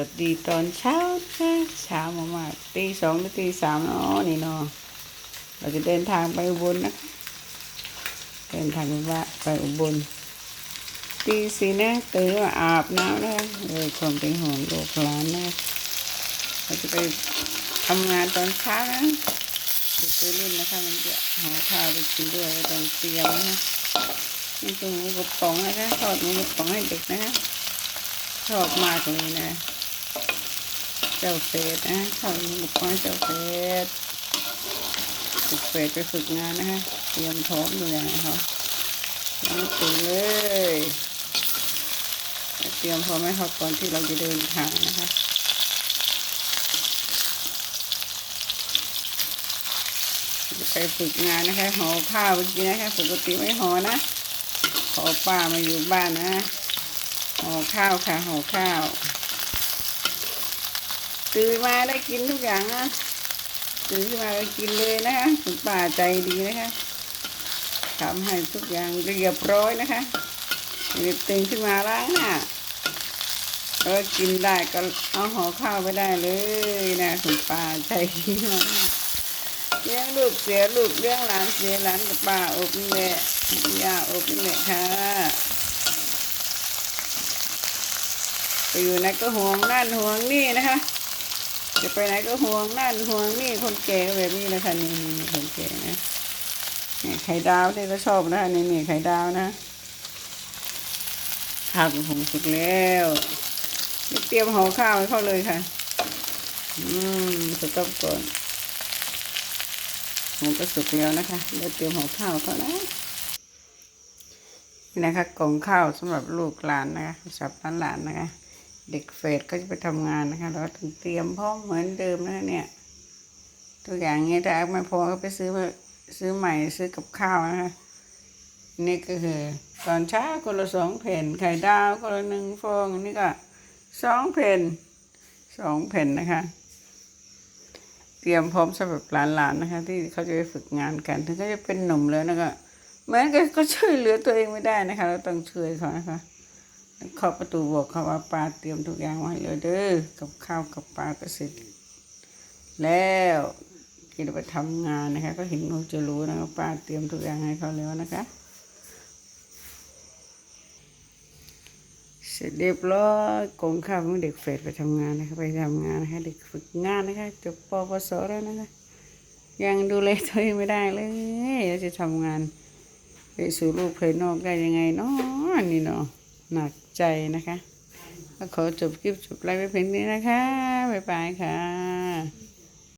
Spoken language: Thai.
วัสดีตอนเช้านะคะเช้ามากๆตีสองหรือตีสามเนาะนี่เนาะเราจะเดินทางไปอุบลนะคะเดินทางไปว่าไปอุบลตีสี่นะตื่นมาอาบน้ำนะเลยความเป็นห่วงลูกหลานนะเราจะไปทำงานตอนเช้านะไปซื้อเล่นนะคะมันจะหาข้าวไปกินด้วยต้องเตรียมนะนี่คือหมูกระป๋องนะคะทอดหมูกระป๋องให้เด็กนะคะชอบมากเลยนะ จ้าเฟสนะชอบหมุกน้อยเจ้าเฟสฝึกเฟสไปฝึกงานนะคะเตรียมพร้อมเลยนะคะยังไม่ตื่นเลย เตรียมพร้อมให้เขาก่อนที่เราจะเดินทางนะคะไปฝึกงานนะคะห่อข้าวเมื่อกี้นะคะปกติไม่ห่อนะขอป้ามาอยู่บ้านนะห่อข้าวค่ะห่อข้าว ตื่นมาได้กินทุกอย่างนะตื่นขึ้นมาก็กินเลยนะคะคุณป้าใจดีนะคะทำให้ทุกอย่างเรียบร้อยนะคะตื่นขึ้นมาล้างหน้าเออกินได้ก็เอาห่อข้าวไปได้เลยนะคุณป้าใจดีมากเลี้ยงลูกเสียลูกเลี้ยงหลานเสียหลานกับป้าอบนี่แหละย่าอบนี่แหละค่ะไปอยู่ไหนก็ห่วงนั่นห่วงนี่นะคะ จะไปไหนก็ห่วงนั่นห่วงนี่คนแก่แบบนี้นะคะนี่นี่คนแก่นะนี่ไข่ดาวที่เราชอบนะนี่นี่ไข่ดาวนะข้าวของสุกแล้วเตรียมห่อข้าวให้เขาเลยค่ะ อืมสต๊อปก่อนผมก็สุกแล้วนะคะเดี๋ยวเตรียมห่อข้าวเขานะนี่นะคะกล่องข้าวสำหรับลูกหลานนะคะสำหรับหลานๆนะคะ เด็กเฟสก็จะไปทำงานนะคะแล้วก็ต้องเตรียมพร้อมเหมือนเดิมนะเนี่ยตัวอย่างเงี้ยถ้าไม่พอก็ไปซื้อมาซื้อใหม่ซื้อกับข้าวนะคะนี่ก็คือตอนเช้าคนละสองแผ่นไข่ดาวคนละหนึ่งฟองอันนี้ก็สองแผ่นสองแผ่นนะคะ เตรียมพร้อมสำหรับหลานๆนะคะ ที่เขาจะไปฝึกงานกัน ถึงเขาจะเป็นหนุ่มแล้วนะคะเหมือนกันก็ช่วยเหลือตัวเองไม่ได้นะคะ เราต้องช่วยเขานะคะ เคาะประตูบอกเขาว่าปลาเตรียมทุกอย่างไว้เลยเด้อกับข้าวกับปลาก็เสร็จ แล้วกินไปทำงานนะคะ ก็เห็นเขาจะรู้นะคะป้าเตรียมทุกอย่างให้เขาแล้วนะคะ เสร็จเรียบร้อยกงข้าวของเด็กเฟดไปทำงานนะคะไปทำงานนะคะเด็กฝึกงานนะคะจบปปสแล้วนะคะยังดูแลตัวเองไม่ได้เลยแล้วจะทำงานไปสู่ลูกภายนอกได้ยังไงเนาะนี่เนาะ หนักใจนะคะก็ขอจบคลิปจบไลฟ์ไปเพียงนี้นะคะ บ๊ายบายค่ะ